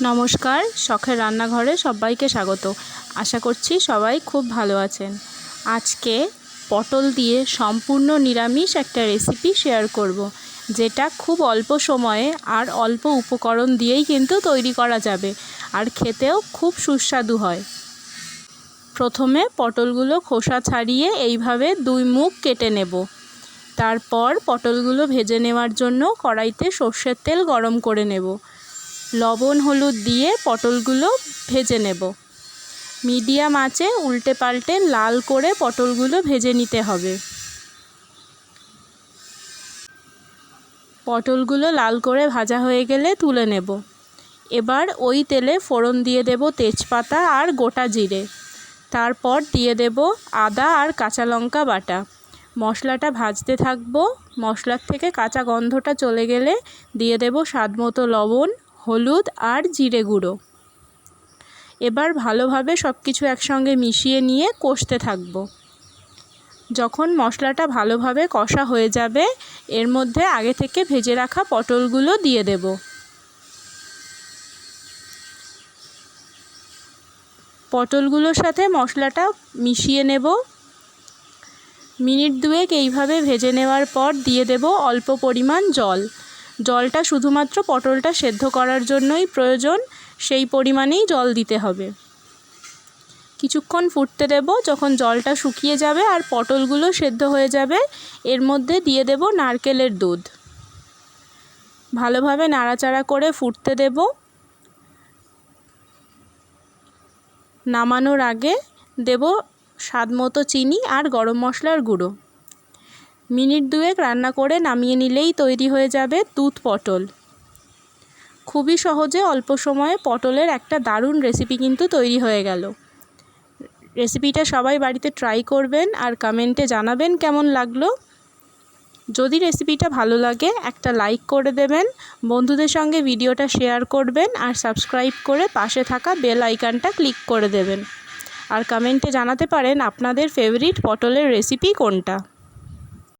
নমস্কার, শখের রান্নাঘরে সবাইকে স্বাগত। আশা করছি সবাই খুব ভালো আছেন। আজকে পটল দিয়ে সম্পূর্ণ নিরামিষ একটা রেসিপি শেয়ার করব। যেটা খুব অল্প সময়ে আর অল্প উপকরণ দিয়েই কিন্তু তৈরি করা যাবে আর খেতেও খুব সুস্বাদু হয়। প্রথমে পটলগুলো খোসা ছাড়িয়ে এইভাবে দুই মুখ কেটে নেব। তারপর পটলগুলো ভেজে নেওয়ার জন্য কড়াইতে সর্ষের তেল গরম করে নেব। লবণ, হলুদ দিয়ে পটলগুলো ভেজে নেব। মিডিয়াম আঁচে উল্টে পাল্টে লাল করে পটলগুলো ভেজে নিতে হবে। পটলগুলো লাল করে ভাজা হয়ে গেলে তুলে নেব। এবার ওই তেলে ফোড়ন দিয়ে দেব তেজপাতা আর গোটা জিরে। তারপর দিয়ে দেব আদা আর কাঁচা লঙ্কা বাটা। মশলাটা ভাজতে থাকব। মশলার থেকে কাঁচা গন্ধটা চলে গেলে দিয়ে দেব স্বাদ মতো লবণ হলুদ আর জিরে গুঁড়ো। এবার ভালোভাবে সব কিছু একসঙ্গে মিশিয়ে নিয়ে কষতে থাকব। যখন মশলাটা ভালোভাবে কষা হয়ে যাবে, এর মধ্যে আগে থেকে ভেজে রাখা পটলগুলো দিয়ে দেব। পটলগুলোর সাথে মশলাটা মিশিয়ে নেব। মিনিট দুয়েক এইভাবে ভেজে নেওয়ার পর দিয়ে দেব অল্প পরিমাণ জল। জলটা শুধুমাত্র পটলটা সেদ্ধ করার জন্যই প্রয়োজন, সেই পরিমাণেই জল দিতে হবে। কিছুক্ষণ ফুটতে দেব, যখন জলটা শুকিয়ে যাবে আর পটলগুলো সেদ্ধ হয়ে যাবে, এর মধ্যে দিয়ে দেব নারকেলের দুধ। ভালোভাবে নাড়াচাড়া করে ফুটতে দেব। নামানোর আগে দেব স্বাদ মতো চিনি আর গরম মশলার গুঁড়ো। মিনিট দুয়েক রান্না করে নামিয়ে নিলেই তৈরি হয়ে যাবে দুধ পটল। খুবই সহজে অল্প সময়ে পটলের একটা দারুণ রেসিপি কিন্তু তৈরি হয়ে গেল। রেসিপিটা সবাই বাড়িতে ট্রাই করবেন আর কমেন্টে জানাবেন কেমন লাগল। যদি রেসিপিটা ভালো লাগে, একটা লাইক করে দেবেন, বন্ধুদের সঙ্গে ভিডিওটা শেয়ার করবেন আর সাবস্ক্রাইব করে পাশে থাকা বেল আইকনটা ক্লিক করে দেবেন। আর কমেন্টে জানাতে পারেন আপনাদের ফেভারিট পটলের রেসিপি কোনটা।